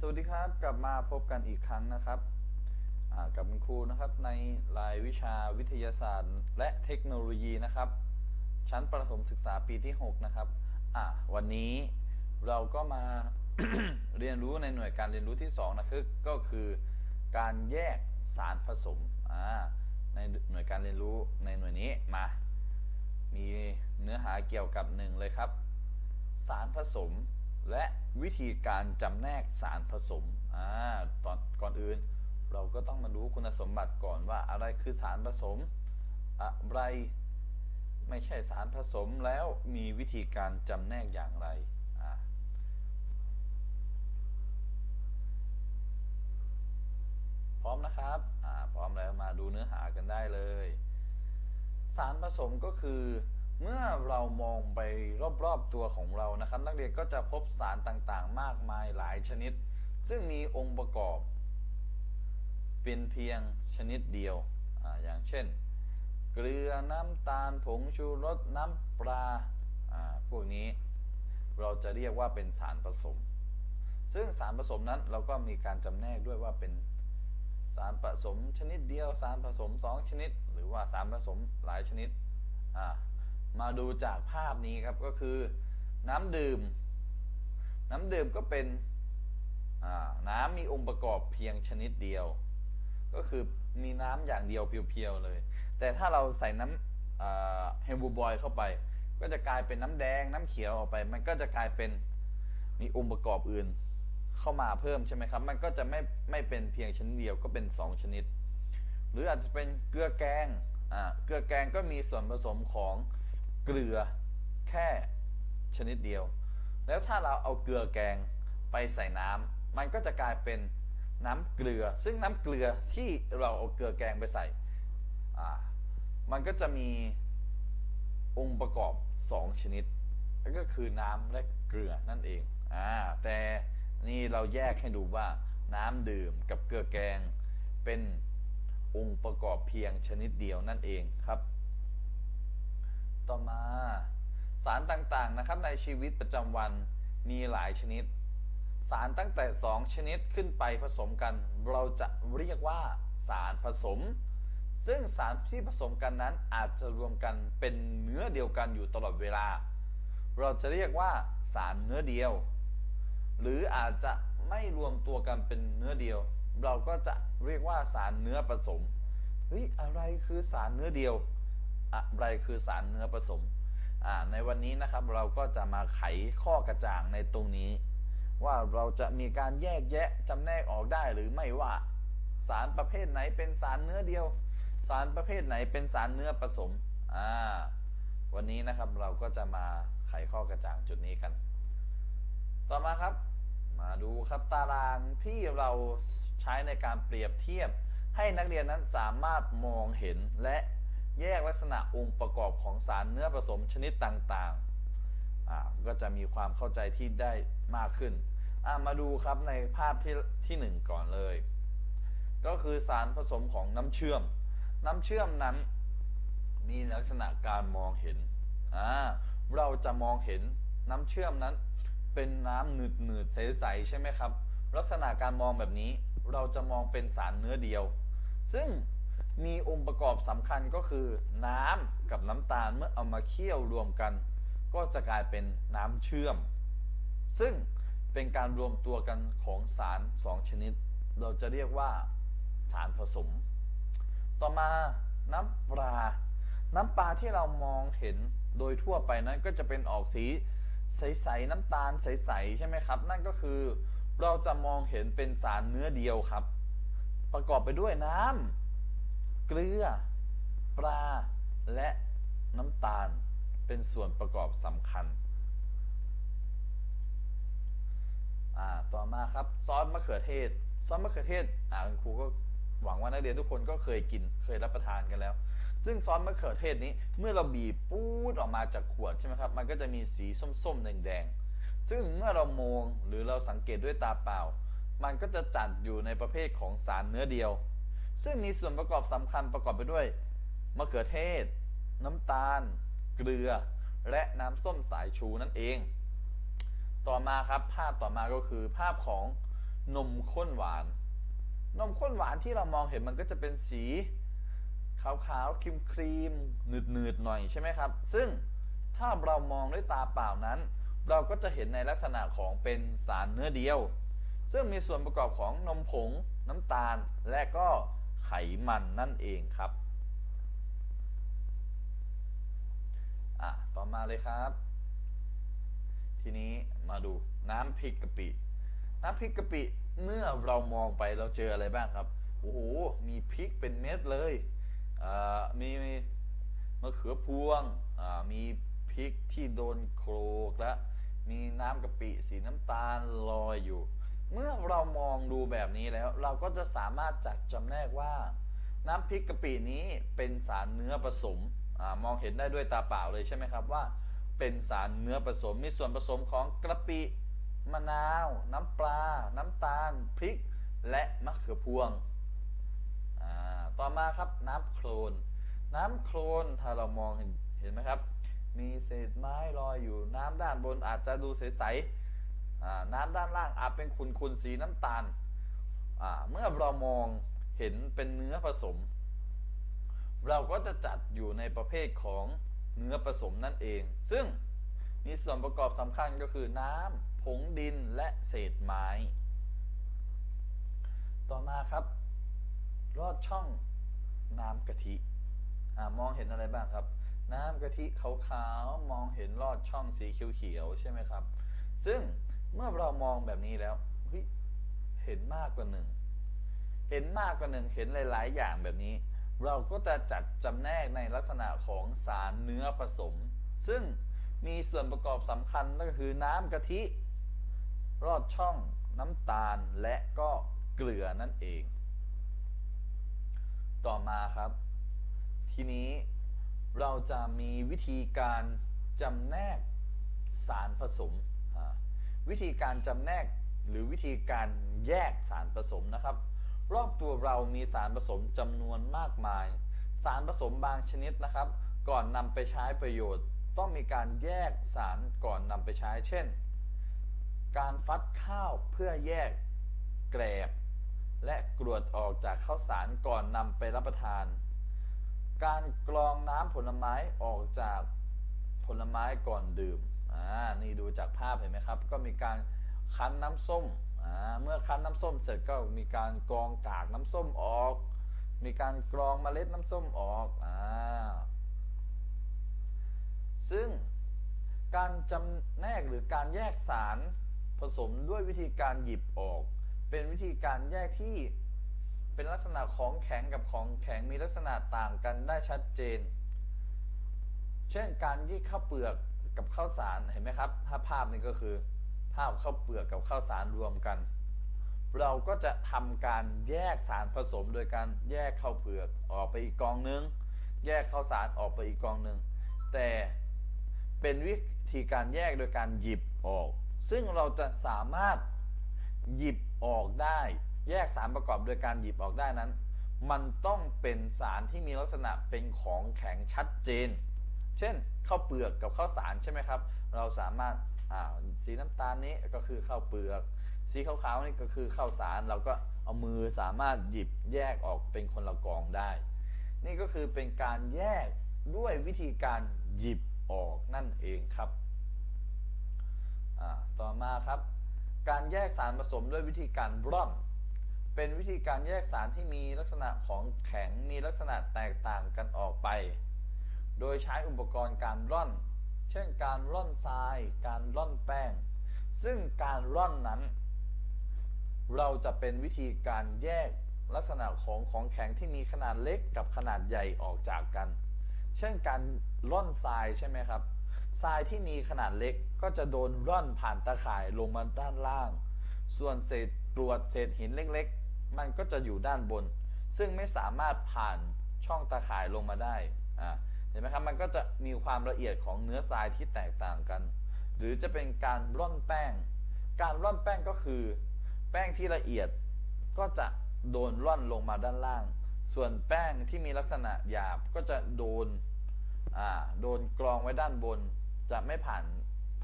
สวัสดีครับกลับมาพบกันอีกครั้งนะครับกับคุณครูนะครับในรายวิชาวิทยาศาสตร์ และเทคโนโลยีนะครับ ชั้นประถมศึกษาปีที่ 6 นะครับวันนี้เราก็มา เรียนรู้ในหน่วยการเรียนรู้ที่2นะคือก็คือการแยกสารผสมในหน่วยการเรียนรู้ในหน่วยนี้มา มีเนื้อหาเกี่ยวกับหนึ่งเลยครับ สารผสม และวิธีการจำแนกสารผสมอ่าตอนก่อนอื่น เราก็ต้องมารู้คุณสมบัติก่อนว่าอะไรคือสารผสม อะไรไม่ใช่สารผสมแล้วมีวิธีการจำแนกอย่างไรพร้อมนะครับพร้อมแล้วมาดูเนื้อหากันได้เลย สารผสมก็คือ เมื่อเรามองไปรอบๆตัวของเรานะครับ นักเรียนก็จะพบสารต่างๆ มากมายหลายชนิด ซึ่งมีองค์ประกอบ เป็นเพียงชนิดเดียวออย่างเช่น เกลือน้ำตาลผงชูรสน้ำปลาอ่าพวกนี้ เราจะเรียกว่าเป็นสารผสม ซึ่งสารผสมนั้นเราก็มีการจำแนกด้วยว่าเป็นสารผสมชนิดเดียว สารผสม 2 ชนิด หรือว่าสารผสมหลายชนิดอ่า มาดูจากภาพนี้ครับก็คือน้ำดื่ม น้ำดื่มก็เป็นน้ำมีองค์ประกอบเพียงชนิดเดียว ก็คือมีน้ำอย่างเดียวเพียวๆเลย แต่ถ้าเราใส่น้ำเฮมบูบอยเข้าไป ก็จะกลายเป็นน้ำแดงน้ำเขียวออกไป มันก็จะกลายเป็นมีองค์ประกอบอื่นเข้ามาเพิ่มใช่ไหมครับ มันก็จะไม่ไม่เป็นเพียงชนิดเดียวก็เป็น 2 ชนิด หรืออาจจะเป็นเกลือแกงอ่าเกลือแกงก็มีส่วนผสมของ เกลือแค่ชนิดเดียว แล้วถ้าเราเอาเกลือแกงไปใส่น้ำมันก็จะกลายเป็นน้ำเกลือ ซึ่งน้ำเกลือที่เราเอาเกลือแกงไปใส่ มันก็จะมีองค์ประกอบ 2 ชนิดนั่นก็คือน้ำและเกลือนั่นเองอ่าแต่นี่เราแยกให้ดูว่าน้ำดื่มกับเกลือแกงเป็นองค์ประกอบเพียงชนิดเดียวนั่นเองครับ ต่อมา สารต่างๆนะครับในชีวิตประจำวันมีหลายชนิด สารตั้งแต่ 2 ชนิดขึ้นไปผสมกัน เราจะเรียกว่าสารผสม ซึ่งสารที่ผสมกันนั้นอาจจะรวมกันเป็นเนื้อเดียวกันอยู่ตลอดเวลา เราจะเรียกว่าสารเนื้อเดียว หรืออาจจะไม่รวมตัวกันเป็นเนื้อเดียว เราก็จะเรียกว่าสารเนื้อผสมเฮ้ยอะไรคือสารเนื้อเดียว อะไรคือสารเนื้อผสม ในวันนี้นะครับเราก็จะมาไขข้อกระจ่างในตรงนี้ ว่าเราจะมีการแยกแยะจำแนกออกได้หรือไม่ว่าสารประเภทไหนเป็นสารเนื้อเดียว สารประเภทไหนเป็นสารเนื้อผสมวันนี้นะครับเราก็จะมาไขข้อกระจ่างจุดนี้กัน ต่อมาครับ มาดูครับตารางที่เราใช้ในการเปรียบเทียบ ให้นักเรียนนั้นสามารถมองเห็นและ แยกลักษณะองค์ประกอบของสารเนื้อผสมชนิดต่างๆ ก็จะมีความเข้าใจที่ได้มากขึ้น มาดูครับในภาพที่ที่หนึ่งก่อนเลย ก็คือสารผสมของน้ำเชื่อม น้ำเชื่อมนั้นมีลักษณะการมองเห็น เราจะมองเห็นน้ำเชื่อมนั้น เป็นน้ำหนืดหนืดๆใสๆใช่ไหมครับ ลักษณะการมองแบบนี้เราจะมองเป็นสารเนื้อเดียว ซึ่ง มีองค์ประกอบสำคัญก็คือน้ำกับน้ำตาลเมื่อเอามาเคี่ยวรวมกัน ก็จะกลายเป็นน้ำเชื่อม ซึ่งเป็นการรวมตัวกันของสารสองชนิด เราจะเรียกว่าสารผสม ต่อมาน้ำปลา น้ำปลาที่เรามองเห็นโดยทั่วไปนั้นก็จะเป็นออกสีใสๆน้ำตาลใสๆใช่ไหมครับ นั่นก็คือเราจะมองเห็นเป็นสารเนื้อเดียวครับ ประกอบไปด้วยน้ำ เกลือ ปลา และน้ำตาลเป็นส่วนประกอบสำคัญ อ่า ต่อมาครับซอสมะเขือเทศ ซอสมะเขือเทศ อ่าคุณครูก็หวังว่านักเรียนทุกคนก็เคยกิน เคยรับประทานกันแล้ว ซึ่งซอสมะเขือเทศนี้ เมื่อเราบีบปูดออกมาจากขวดใช่ไหมครับ มันก็จะมีสีส้มๆแดงๆ ซึ่งเมื่อเรามองหรือเราสังเกตด้วยตาเปล่า มันก็จะจัดอยู่ในประเภทของสารเนื้อเดียว ซึ่งมีส่วนประกอบสำคัญประกอบไปด้วยมะเขือเทศ น้ำตาล เกลือ และน้ำส้มสายชูนั่นเอง ต่อมาครับภาพต่อมาก็คือภาพของนมข้นหวาน นมข้นหวานที่เรามองเห็นมันก็จะเป็นสีขาวๆครีมครีมๆหนืดๆหน่อยใช่ไหมครับ ซึ่งถ้าเรามองด้วยตาเปล่านั้น เราก็จะเห็นในลักษณะของเป็นสารเนื้อเดียว ซึ่งมีส่วนประกอบของนมผง น้ำตาล และก็ ไขมันนั่นเองครับ อะ ต่อมาเลยครับ ทีนี้มาดูน้ำพริกกะปิ น้ำพริกกะปิเมื่อเรามองไปเราเจออะไรบ้างครับ โอ้โห มีพริกเป็นเม็ดเลยอ่ามีมีมะเขือพวงอ่ามีพริกที่โดนโครกและมีน้ำกะปิสีน้ำตาลลอยอยู่ เมื่อเรามองดูแบบนี้แล้ว เราก็จะสามารถจัดจำแนกว่า น้ำพริกกะปินี้เป็นสารเนื้อผสมอมองเห็นได้ด้วยตาเปล่าเลยใช่ไหมครับว่า เป็นสารเนื้อผสมมีส่วนผสมของกะปิมะนาว น้ำปลา น้ำตาล พริก และมะเขือพวง ต่อมาครับน้ำโคลน น้ำโคลนถ้าเรามองเห็นเห็นไหมครับ มีเศษไม้ลอยอยู่น้ำด้านบนอาจจะดูใส น้ำด้านล่างอาจเป็นขุ่นสีน้ำตาล เมื่อเรามองเห็นเป็นเนื้อผสม เราก็จะจัดอยู่ในประเภทของเนื้อผสมนั่นเอง ซึ่งมีส่วนประกอบสำคัญก็คือน้ำผงดินและเศษไม้ ต่อมาครับรอดช่องน้ำกะทิอมองเห็นอะไรบ้างครับ น้ำกะทิขาวๆมองเห็นรอดช่องสีเขียวๆใช่ไหมครับ ซึ่ง เมื่อเรามองแบบนี้แล้วเฮ้ยเห็นมากกว่าหนึ่ง เห็นมากกว่าหนึ่ง เห็นหลาย ๆ อย่างแบบนี้ เราก็จะจัดจำแนกในลักษณะของสารเนื้อผสม ซึ่งมีส่วนประกอบสำคัญก็คือน้ำกะทิ รอดช่องน้ำตาลและก็เกลือนั่นเอง ต่อมาครับ ทีนี้เราจะมีวิธีการจำแนกสารผสมอ่า วิธีการจำแนกหรือวิธีการแยกสารผสมนะครับ รอบตัวเรามีสารผสมจำนวนมากมาย สารผสมบางชนิดนะครับ ก่อนนำไปใช้ประโยชน์ ต้องมีการแยกสารก่อนนำไปใช้ เช่น การฟัดข้าวเพื่อแยกแกลบและกรวดออกจากข้าวสารก่อนนำไปรับประทาน การกรองน้ำผลไม้ออกจากผลไม้ก่อนดื่ม อ่านี่ดูจากภาพเห็นไหมครับ ก็มีการคั้นน้ำส้มอ่าเมื่อคั้นน้ำส้มเสร็จก็มีการกรองกากน้ำส้มออก มีการกรองเมล็ดน้ำส้มออกอ่าซึ่งการจำแนกหรือการแยกสารผสมด้วยวิธีการหยิบออก เป็นวิธีการแยกที่เป็นลักษณะของแข็งกับของแข็งมีลักษณะต่างกันได้ชัดเจน เช่นการยี่ข้าวเปลือก กับข้าวสารเห็นไหมครับถ้าภาพนี้ก็คือ ภาพข้าวเปลือกกับข้าวสารรวมกัน เราก็จะทำการแยกสารผสม โดยการแยกข้าวเปลือกออกไปอีกกองนึง แยกข้าวสารออกไปอีกกองหนึ่งแต่เป็นวิธีการแยกโดยการหยิบออก ซึ่งเราจะสามารถหยิบออกได้ แยกสารประกอบโดยการหยิบออกได้นั้น มันต้องเป็นสารที่มีลักษณะเป็นของแข็งชัดเจน เช่นข้าวเปลือกกับข้าวสารใช่ไหมครับ เราสามารถอ่าสีน้ำตาลนี้ก็คือข้าวเปลือก สีขาวๆนี่ก็คือข้าวสารเราก็เอามือสามารถหยิบแยกออกเป็นคนละกองได้ นี่ก็คือเป็นการแยกด้วยวิธีการหยิบออกนั่นเองครับต่อมาครับ การแยกสารผสมด้วยวิธีการร่อนเป็นวิธีการแยกสารที่มีลักษณะของแข็งมีลักษณะแตกต่างกันออกไป โดยใช้อุปกรณ์การร่อน เช่นการร่อนทราย การร่อนแป้ง ซึ่งการร่อนนั้น เราจะเป็นวิธีการแยกลักษณะของของแข็งที่มีขนาดเล็กกับขนาดใหญ่ออกจากกัน เช่นการร่อนทรายใช่ไหมครับ ทรายที่มีขนาดเล็กก็จะโดนร่อนผ่านตะข่ายลงมาด้านล่าง ส่วนเศษกรวดเศษหินเล็กๆ มันก็จะอยู่ด้านบน ซึ่งไม่สามารถผ่านช่องตะข่ายลงมาได้อ่า ห็นไหมครับมันก็จะมีความละเอียดของเนื้อทรายที่แตกต่างกัน หรือจะเป็นการร่อนแป้ง การร่อนแป้งก็คือ แป้งที่ละเอียดก็จะโดนร่อนลงมาด้านล่าง ส่วนแป้งที่มีลักษณะหยาบก็จะโดนอ่าโดนกรองไว้ด้านบน จะไม่ผ่าน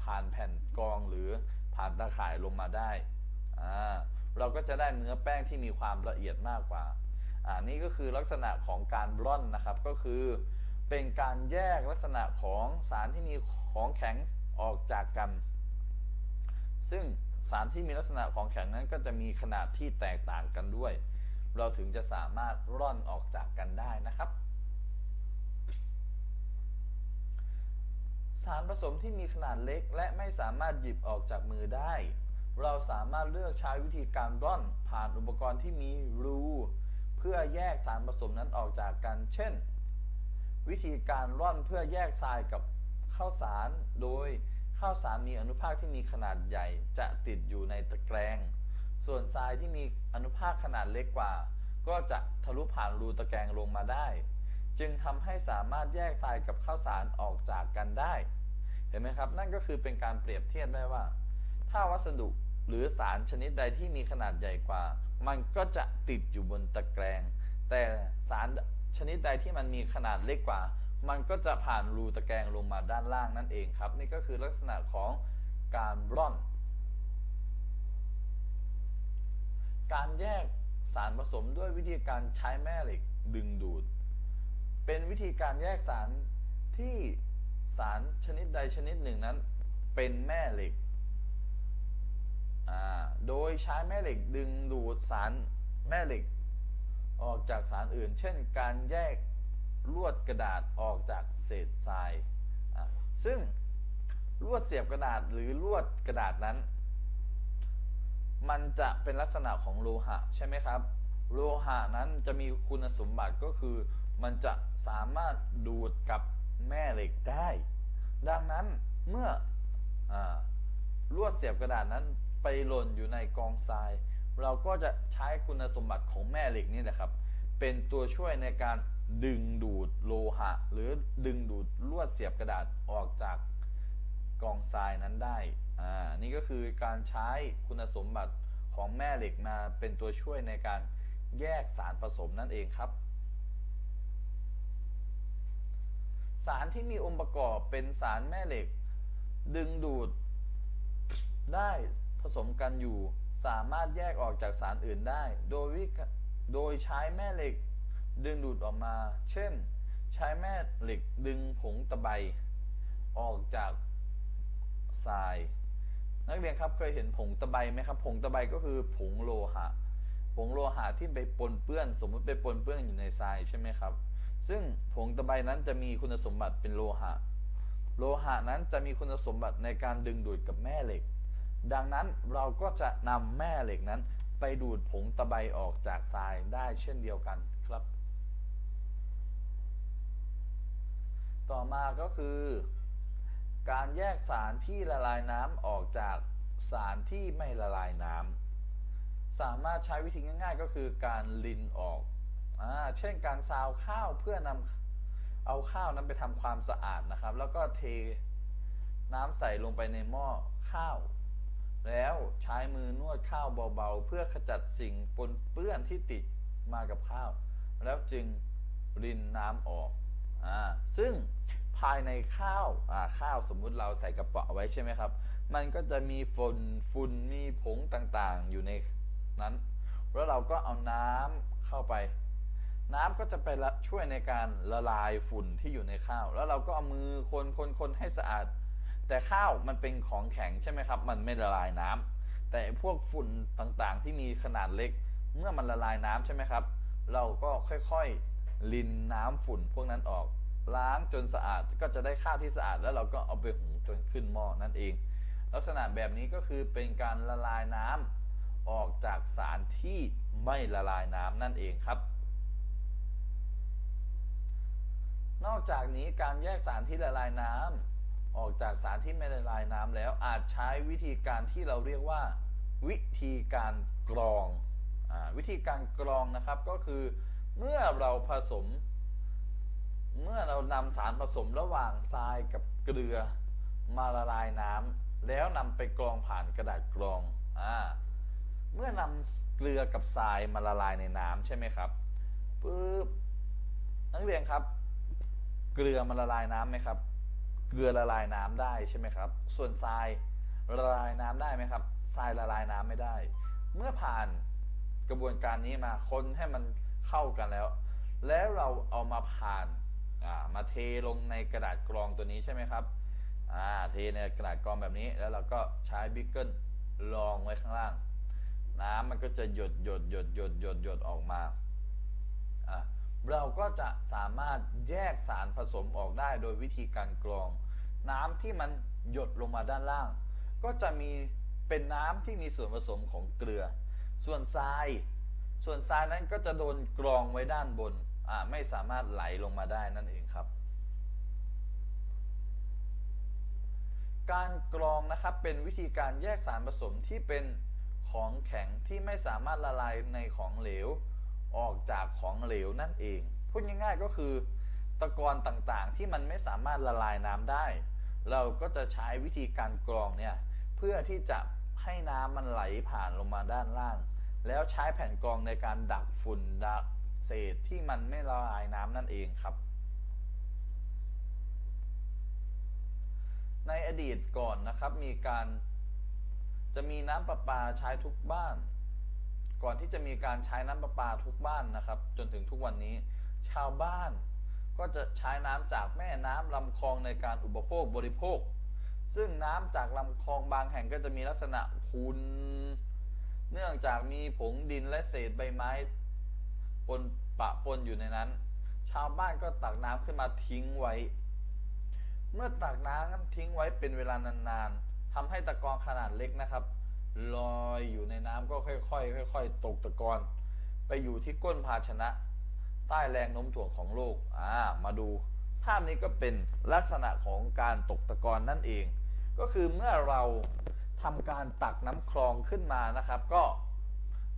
ผ่านแผ่นกรองหรือผ่านตาข่ายลงมาได้อ่าเราก็จะได้เนื้อแป้งที่มีความละเอียดมากกว่าอ่านี่ก็คือลักษณะของการร่อนนะครับก็คือ เป็นการแยกลักษณะของสารที่มีของแข็งออกจากกัน ซึ่งสารที่มีลักษณะของแข็งนั้นก็จะมีขนาดที่แตกต่างกันด้วย เราถึงจะสามารถร่อนออกจากกันได้นะครับ สารผสมที่มีขนาดเล็กและไม่สามารถหยิบออกจากมือได้ เราสามารถเลือกใช้วิธีการร่อนผ่านอุปกรณ์ที่มีรู เพื่อแยกสารผสมนั้นออกจากกัน เช่น วิธีการร่อนเพื่อแยกทรายกับข้าวสาร โดยข้าวสารมีอนุภาคที่มีขนาดใหญ่จะติดอยู่ในตะแกรงส่วนทรายที่มีอนุภาคขนาดเล็กกว่า ก็จะทะลุผ่านรูตะแกรงลงมาได้ จึงทำให้สามารถแยกทรายกับข้าวสารออกจากกันได้ เห็นไหมครับ นั่นก็คือเป็นการเปรียบเทียบได้ว่า ถ้าวัสดุหรือสารชนิดใดที่มีขนาดใหญ่กว่า มันก็จะติดอยู่บนตะแกรงแต่สาร ชนิดใดที่มันมีขนาดเล็กกว่า มันก็จะผ่านรูตะแกรงลงมาด้านล่างนั่นเองครับ นี่ก็คือลักษณะของการร่อน การแยกสารผสมด้วยวิธีการใช้แม่เหล็กดึงดูด เป็นวิธีการแยกสารที่สารชนิดใดชนิดหนึ่งนั้น เป็นแม่เหล็ก โดยใช้แม่เหล็กดึงดูดสารแม่เหล็ก ออกจากสารอื่น เช่น การแยกลวดกระดาษออกจากเศษทราย ซึ่งลวดเสียบกระดาษหรือลวดกระดาษนั้น มันจะเป็นลักษณะของโลหะใช่ไหมครับ โลหะนั้นจะมีคุณสมบัติก็คือ มันจะสามารถดูดกับแม่เหล็กได้ ดังนั้นเมื่ออลวดเสียบกระดาษนั้นไปหล่นอยู่ในกองทราย เราก็จะใช้คุณสมบัติของแม่เหล็กนี่แหละครับ เป็นตัวช่วยในการดึงดูดโลหะ หรือดึงดูดลวดเสียบกระดาษออกจากกองทรายนั้นได้ อ่า นี่ก็คือการใช้คุณสมบัติของแม่เหล็กมาเป็นตัวช่วยในการแยกสารผสมนั่นเองครับ สารที่มีองค์ประกอบเป็นสารแม่เหล็ก ดึงดูดได้ผสมกันอยู่ สามารถแยกออกจากสารอื่นได้ โดยวิโดยใช้แม่เหล็กดึงดูดออกมา เช่น ใช้แม่เหล็กดึงผงตะไบออกจากทราย นักเรียนครับเคยเห็นผงตะไบไหมครับ ผงตะไบก็คือผงโลหะ ผงโลหะที่ไปปนเปื้อน สมมติไปปนเปื้อนอยู่ในทรายใช่ไหมครับ ซึ่งผงตะไบนั้นจะมีคุณสมบัติเป็นโลหะ โลหะนั้นจะมีคุณสมบัติในการดึงดูดกับแม่เหล็ก ดังนั้นเราก็จะนำแม่เหล็กนั้น ไปดูดผงตะไบออกจากทรายได้เช่นเดียวกันครับ ต่อมาก็คือ การแยกสารที่ละลายน้ำออกจากสารที่ไม่ละลายน้ำสามารถใช้วิธีง่าย ๆ ก็คือการลินออกอเช่นการซาวข้าวเพื่อนำเอาข้าวนั้นไปทำความสะอาดนะครับ แล้วก็เทน้ำใส่ลงไปในหม้อข้าว แล้วใช้มือนวดข้าวเบาๆ เพื่อขจัดสิ่งปนเปื้อนที่ติดมากับข้าว แล้วจึงรินน้ำออกอ่าซึ่งภายในข้าวอ่าข้าวสมมุติเราใส่กระเป๋าไว้ใช่ไหมครับ มันก็จะมีฝุ่นฝุ่นมีผงต่างๆ อยู่ในนั้น แล้วเราก็เอาน้ำเข้าไป น้ำก็จะไปช่วยในการละลายฝุ่นที่อยู่ในข้าว แล้วเราก็เอามือคนคนคนให้สะอาด แต่ข้าวมันเป็นของแข็งใช่ไหมครับ มันไม่ละลายน้ำแต่พวกฝุ่นต่างๆ ที่มีขนาดเล็ก เมื่อมันละลายน้ำใช่ไหมครับ เราก็ค่อยๆลินน้ำฝุ่นพวกนั้นออกล้างจนสะอาดก็จะได้ข้าวที่สะอาด แล้วเราก็เอาไปหุงจนขึ้นหม้อนั่นเอง ลักษณะแบบนี้ก็คือเป็นการละลายน้ำออกจากสารที่ไม่ละลายน้ำนั่นเองครับ นอกจากนี้การแยกสารที่ละลายน้ำ ออกจากสารที่ไม่ละลายน้ำแล้ว อาจใช้วิธีการที่เราเรียกว่า วิธีการกรองอวิธีการกรองนะครับก็คือเมื่อเราผสม เมื่อเรานำสารผสมระหว่างทรายกับเกลือมาละลายน้ำแล้วนำไปกรองผ่านกระดาษกรองอเมื่อนำเกลือกับทรายมาละลายในน้ำใช่ไหมครับปึ๊บนักเรียนครับ เกลือมันละลายน้ำไหมครับ เกลือละลายน้ำได้ใช่ไหมครับ ส่วนทรายละลายน้ำได้ไหมครับ ทรายละลายน้ำไม่ได้ เมื่อผ่านกระบวนการนี้มาคนให้มันเข้ากันแล้ว แล้วเราเอามาผ่านามาเทลงในกระดาษกรองตัวนี้ใช่ไหมครับเทในกระดาษกรองแบบนี้ แล้วเราก็ใช้บิ๊กเกิลรองไว้ข้างล่าง น้ำมันก็จะหยดหยดหยดหยดหยดหยดออกมาอะ เราก็จะสามารถแยกสารผสมออกได้โดยวิธีการกรอง น้ำที่มันหยดลงมาด้านล่าง ก็จะมีเป็นน้ำที่มีส่วนผสมของเกลือ ส่วนทราย ส่วนทรายนั้นก็จะโดนกรองไว้ด้านบนไม่สามารถไหลลงมาได้นั่นเองครับ การกรองนะครับเป็นวิธีการแยกสารผสมที่เป็นของแข็งที่ไม่สามารถละลายในของเหลว ออกจากของเหลวนั่นเอง พูดง่ายๆก็คือ ตะกอนต่างๆ ที่มันไม่สามารถละลายน้ำได้ เราก็จะใช้วิธีการกรองเนี่ยเพื่อที่จะให้น้ำมันไหลผ่านลงมาด้านล่าง แล้วใช้แผ่นกรองในการดักฝุ่นดักเศษที่มันไม่ละลายน้ำนั่นเองครับ ในอดีตก่อนนะครับมีการจะมีน้ำประปาใช้ทุกบ้าน ก่อนที่จะมีการใช้น้ำประปาทุกบ้านนะครับ จนถึงทุกวันนี้ ชาวบ้านก็จะใช้น้ำจากแม่น้ำลำคลองในการอุปโภคบริโภค ซึ่งน้ำจากลำคลองบางแห่งก็จะมีลักษณะขุ่นเนื่องจากมีผงดินและเศษใบไม้ปนปะปนอยู่ในนั้น ชาวบ้านก็ตักน้ำขึ้นมาทิ้งไว้ เมื่อตักน้ำทิ้งไว้เป็นเวลานานๆทำให้ตะกอนขนาดเล็กนะครับ ลอยอยู่ในน้ำก็ค่อยๆค่อยๆตกตะกอนไปอยู่ที่ก้นภาชนะ ใต้แรงโน้มถ่วงของโลกอ่ามาดู ภาพนี้ก็เป็นลักษณะของการตกตะกอนนั่นเอง ก็คือเมื่อเราทำการตักน้ำคลองขึ้นมานะครับ ก็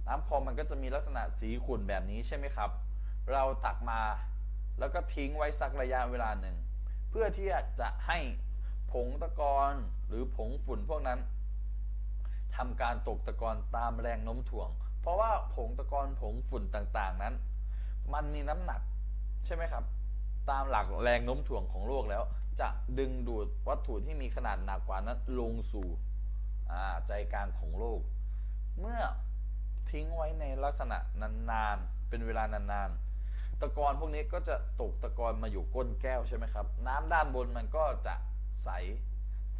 น้ำคลองมันก็จะมีลักษณะสีขุ่นแบบนี้ใช่ไหมครับ เราตักมาแล้วก็ทิ้งไว้สักระยะเวลาหนึ่ง เพื่อที่จะให้ผงตะกอนหรือผงฝุ่นพวกนั้น ทำการตกตะกอนตามแรงโน้มถ่วง เพราะว่าผงตะกอนผงฝุ่นต่างๆนั้น มันมีน้ำหนักใช่ไหมครับ ตามหลักแรงโน้มถ่วงของโลกแล้ว จะดึงดูดวัตถุที่มีขนาดหนักกว่านั้นลงสู่ใจกลางของโลก เมื่อทิ้งไว้ในลักษณะนานๆ เป็นเวลานานๆ ตะกอนพวกนี้ก็จะตกตะกอนมาอยู่ก้นแก้วใช่ไหมครับ น้ำด้านบนมันก็จะใส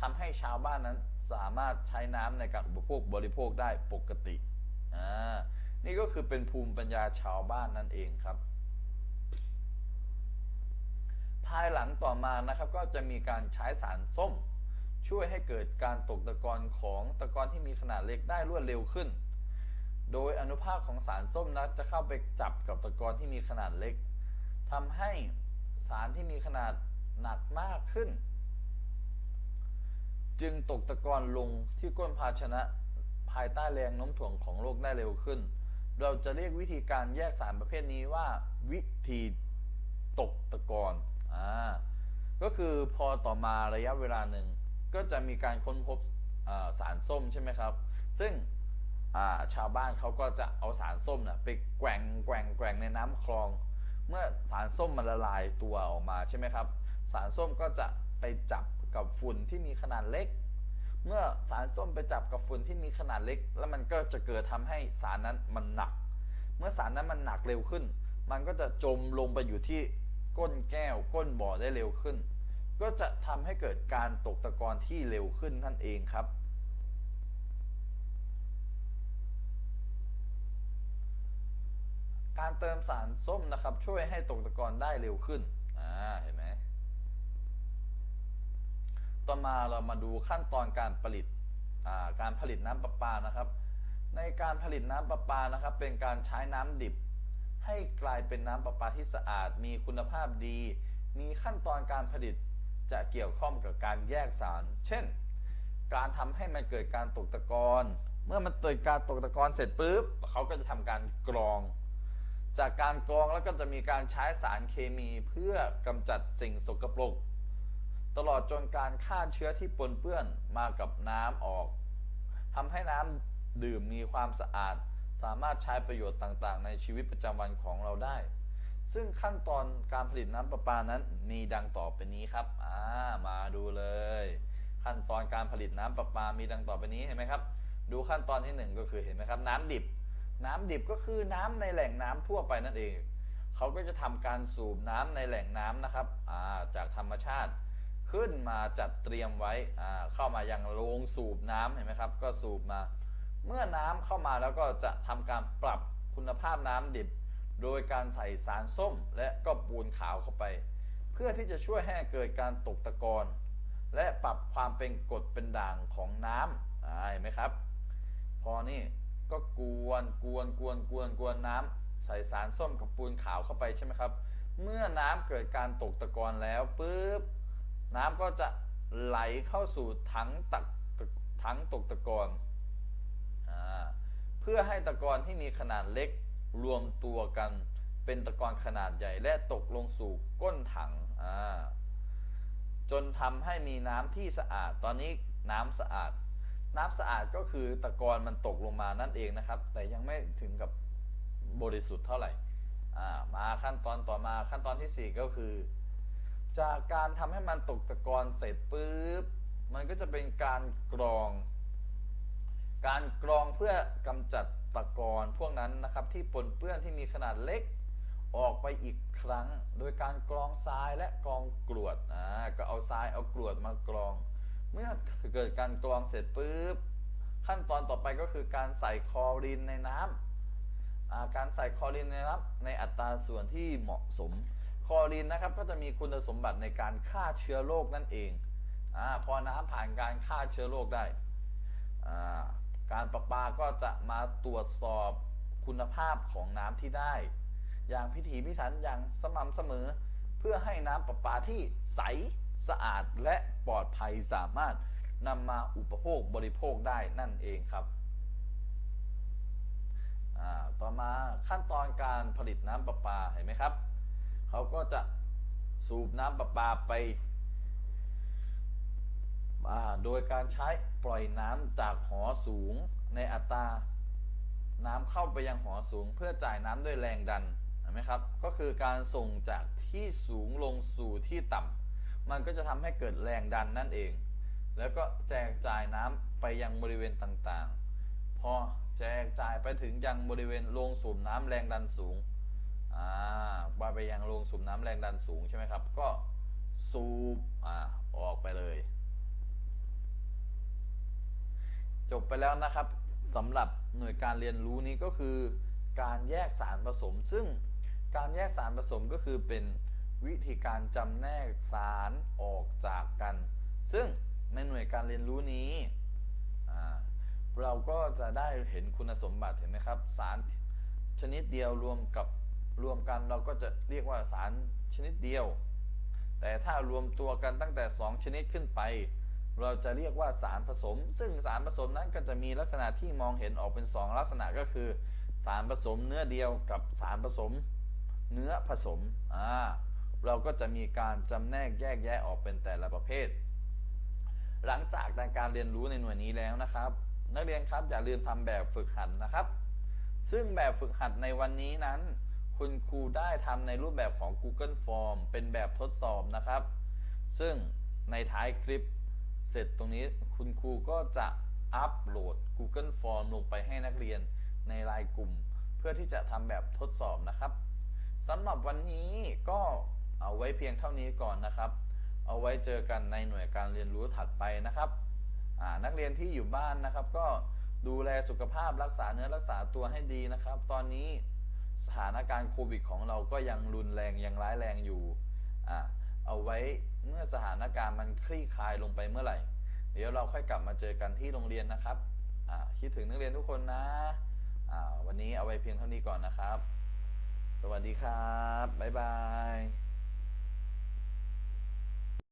ทำให้ชาวบ้านนั้นสามารถใช้น้ำในการอุปโภคบริโภคได้ปกติอ่านี่ก็คือเป็นภูมิปัญญาชาวบ้านนั่นเองครับ ภายหลังต่อมานะครับก็จะมีการใช้สารส้ม ช่วยให้เกิดการตกตะกอนของตะกอนที่มีขนาดเล็กได้รวดเร็วขึ้น โดยอนุภาคของสารส้มนะจะเข้าไปจับกับตะกอนที่มีขนาดเล็กทำให้สารที่มีขนาดหนักมากขึ้น จึงตกตะกอนลงที่ก้นภาชนะภายใต้แรงโน้มถ่วงของโลกได้เร็วขึ้น เราจะเรียกวิธีการแยกสารประเภทนี้ว่า วิธีตกตะกอนอ่าก็คือพอต่อมาระยะเวลาหนึ่ง ก็จะมีการค้นพบสารส้มใช่ไหมครับ ซึ่งาชาวบ้านเขาก็จะเอาสารส้มนะไปแกว่งแกว่งแกว่งในน้ำคลอง เมื่อสารส้มมันละลายตัวออกมาใช่ไหมครับ สารส้มก็จะไปจับ กับฝุ่นที่มีขนาดเล็ก เมื่อสารส้มไปจับกับฝุ่นที่มีขนาดเล็ก แล้วมันก็จะเกิดทำให้สารนั้นมันหนัก เมื่อสารนั้นมันหนักเร็วขึ้น มันก็จะจมลงไปอยู่ที่ก้นแก้ว ก้นบ่อได้เร็วขึ้น ก็จะทำให้เกิดการตกตะกอนที่เร็วขึ้นนั่นเองครับการเติมสารส้มนะครับช่วยให้ตกตะกอนได้เร็วขึ้น อ่า เห็นไหม ต่อมาเรามาดูขั้นตอนการผลิตการผลิตน้ำประปานะครับ ในการผลิตน้ำประปานะครับ เป็นการใช้น้ำดิบ ให้กลายเป็นน้ำประปาที่สะอาด มีคุณภาพดี มีขั้นตอนการผลิตจะเกี่ยวข้องกับการแยกสาร เช่น การทำให้มันเกิดการตกตะกอนเมื่อมันเกิดการตกตะกอนเสร็จปุ๊บเขาก็จะทำการกรอง จากการกรองแล้วก็จะมีการใช้สารเคมีเพื่อกำจัดสิ่งสกปรก ตลอดจนการฆ่าเชื้อที่ปนเปื้อนมากับน้ำออกทำให้น้ำดื่มมีความสะอาด สามารถใช้ประโยชน์ต่างๆ ในชีวิตประจำวันของเราได้ ซึ่งขั้นตอนการผลิตน้ำประปานั้นมีดังต่อไปนี้ครับอ่ามาดูเลย ขั้นตอนการผลิตน้ำประปามีดังต่อไปนี้เห็นไหมครับ ดูขั้นตอนที่หนึ่งก็คือเห็นไหมครับ น้ำดิบ น้ำดิบก็คือน้ำในแหล่งน้ำทั่วไปนั่นเอง เขาก็จะทำการสูบน้ำในแหล่งน้ำนะครับจากธรรมชาติ ขึ้นมาจัดเตรียมไว้เข้ามายังโรงสูบน้ำเห็นไหมครับ ก็สูบมา เมื่อน้ำเข้ามาแล้วก็จะทำการปรับคุณภาพน้ำดิบ โดยการใส่สารส้มและก็ปูนขาวเข้าไป เพื่อที่จะช่วยให้เกิดการตกตะกอนและปรับความเป็นกรดเป็นด่างของน้ำเห็นไหมครับ พอนี่ก็กวนกวนกวนกวนกวนน้ำใส่สารส้มกับปูนขาวเข้าไปใช่ไหมครับ เมื่อน้ำเกิดการตกตะกอนแล้วปุ๊บ น้ำก็จะไหลเข้าสู่ถังตักถังตกตะกอนอเพื่อให้ตะกอนที่มีขนาดเล็กรวมตัวกันเป็นตะกอนขนาดใหญ่และตกลงสู่ก้นถังจนทำให้มีน้ำที่สะอาด ตอนนี้น้ำสะอาด น้ำสะอาดก็คือตะกอนมันตกลงมานั่นเองนะครับ แต่ยังไม่ถึงกับบริสุทธิ์เท่าไหร่มาขั้นตอนต่อมาขั้นตอนที่ 4 ก็คือ จากการทำให้มันตกตะกอนเสร็จปุ๊บ มันก็จะเป็นการกรอง การกรองเพื่อกำจัดตะกอนพวกนั้นนะครับที่ปนเปื้อนที่มีขนาดเล็กออกไปอีกครั้ง โดยการกรองทรายและกรองกรวดอ่าก็เอาทรายเอากรวดมากรอง เมื่อเกิดการกรองเสร็จปุ๊บขั้นตอนต่อไปก็คือการใส่คลอรีนในน้ำาการใส่คลอรีนในน้ำในอัตราส่วนที่เหมาะสม คอรีนนะครับก็จะมีคุณสมบัติในการฆ่าเชื้อโรคนั่นเองอพอน้ำผ่านการฆ่าเชื้อโรคได้ การประปาก็จะมาตรวจสอบคุณภาพของน้ำที่ได้ อย่างพิถีพิถันอย่างสม่ำเสมอ เพื่อให้น้ำประปาที่ใสสะอาดและปลอดภัยสามารถนำมาอุปโภคบริโภคได้นั่นเองครับ ต่อมาขั้นตอนการผลิตน้ำประปาเห็นไหมครับ เขาก็จะสูบน้ำประปาไป โดยการใช้ปล่อยน้ำจากหอสูงในอัตราน้ำเข้าไปยังหอสูง เพื่อจ่ายน้ำด้วยแรงดันเห็นไหมครับ ก็คือการส่งจากที่สูงลงสู่ที่ต่ำมันก็จะทำให้เกิดแรงดันนั่นเอง แล้วก็แจกจ่ายน้ำไปยังบริเวณต่างๆ พอแจกจ่ายไปถึงยังบริเวณโรงสูบน้ำแรงดันสูง อ่าว่าไปยังโรงสูบน้ำแรงดันสูงใช่ไหมครับ ก็สูบอ่าออกไปเลย จบไปแล้วนะครับสำหรับหน่วยการเรียนรู้นี้ก็คือ การแยกสารผสม ซึ่งการแยกสารผสมก็คือเป็นวิธีการจำแนกสารออกจากกัน ซึ่งในหน่วยการเรียนรู้นี้เราก็จะได้เห็นคุณสมบัติเห็นไหมครับ สารชนิดเดียวรวมกับ รวมกันเราก็จะเรียกว่าสารชนิดเดียว แต่ถ้ารวมตัวกันตั้งแต่ 2 ชนิดขึ้นไป เราจะเรียกว่าสารผสม ซึ่งสารผสมนั้นก็จะมีลักษณะที่มองเห็นออกเป็น 2 ลักษณะก็คือ สารผสมเนื้อเดียวกับสารผสมเนื้อผสมอ่าเราก็จะมีการจำแนกแยกแยะออกเป็นแต่ละประเภท หลังจากการเรียนรู้ในหน่วยนี้แล้วนะครับ นักเรียนครับอย่าลืมทำแบบฝึกหัดนะครับ ซึ่งแบบฝึกหัดในวันนี้นั้น คุณครูได้ทำในรูปแบบของ Google Form เป็นแบบทดสอบนะครับ ซึ่งในท้ายคลิปเสร็จตรงนี้คุณครูก็จะอัปโหลด Google Form ลงไปให้นักเรียนในไลน์กลุ่ม เพื่อที่จะทำแบบทดสอบนะครับสำหรับวันนี้ก็เอาไว้เพียงเท่านี้ก่อนนะครับ เอาไว้เจอกันในหน่วยการเรียนรู้ถัดไปนะครับนักเรียนที่อยู่บ้านนะครับ ก็ดูแลสุขภาพรักษาเนื้อรักษาตัวให้ดีนะครับ ตอนนี้ สถานการณ์โควิดของเราก็ยังรุนแรงยังร้ายแรงอยู่อ่าเอาไว้เมื่อสถานการณ์มันคลี่คลายลงไปเมื่อไหร่ เดี๋ยวเราค่อยกลับมาเจอกันที่โรงเรียนนะครับคิดถึงนักเรียนทุกคนนะวันนี้เอาไว้เพียงเท่านี้ก่อนนะครับ สวัสดีครับ บ๊ายบาย